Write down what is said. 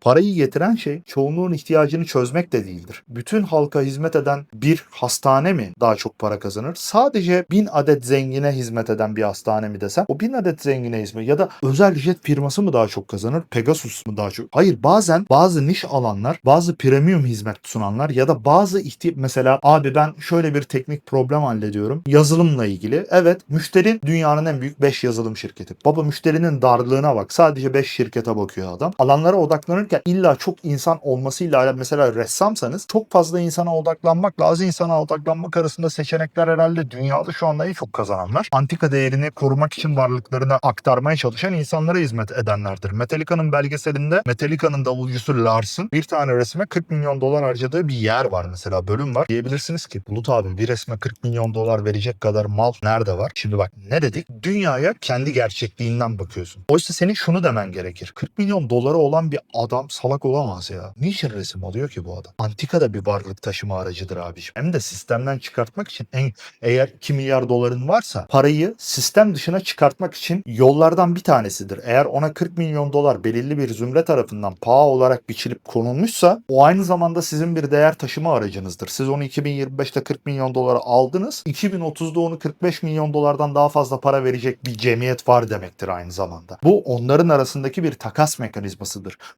Parayı getiren şey çoğunluğun ihtiyacını çözmek de değildir. Bütün halka hizmet eden bir hastane mi daha çok para kazanır? Sadece bin adet zengine hizmet eden bir hastane mi desem? O bin adet zengine hizmet ya da özel jet firması mı daha çok kazanır? Pegasus mu daha çok? Hayır bazen bazı niş alanlar, bazı premium hizmet sunanlar ya da bazı ihti mesela abi ben şöyle bir teknik problem hallediyorum. Yazılımla ilgili. Evet müşteri dünyanın en büyük 5 yazılım şirketi. Baba müşterinin darlığına bak. Sadece 5 şirkete bakıyor adam. Alanlara odaklanırken illa çok insan olmasıyla mesela ressamsanız çok fazla insana odaklanmakla az insana odaklanmak arasında seçenekler herhalde dünyada şu anda en çok kazananlar. Antika değerini korumak için varlıklarını aktarmaya çalışan insanlara hizmet edenlerdir. Metallica'nın belgeselinde Metallica'nın davulcusu Lars'ın bir tane resme 40 milyon dolar harcadığı bir yer var mesela bölüm var. Diyebilirsiniz ki Bulut abi bir resme 40 milyon dolar verecek kadar mal nerede var? Şimdi bak ne dedik? Dünyaya kendi gerçekliğinden bakıyorsun. Oysa senin şunu demen gerekir. 40 milyon doları olan bir adam salak olamaz ya. Niçin resim alıyor ki bu adam? Antika da bir varlık taşıma aracıdır abiciğim. Hem de sistemden çıkartmak için en eğer 2 milyar doların varsa parayı sistem dışına çıkartmak için yollardan bir tanesidir. Eğer ona 40 milyon dolar belirli bir zümre tarafından paha olarak biçilip konulmuşsa o aynı zamanda sizin bir değer taşıma aracınızdır. Siz onu 2025'te 40 milyon dolara aldınız. 2030'da onu 45 milyon dolardan daha fazla para verecek bir cemiyet var demektir aynı zamanda. Bu onların arasındaki bir takas mekanizmasıdır.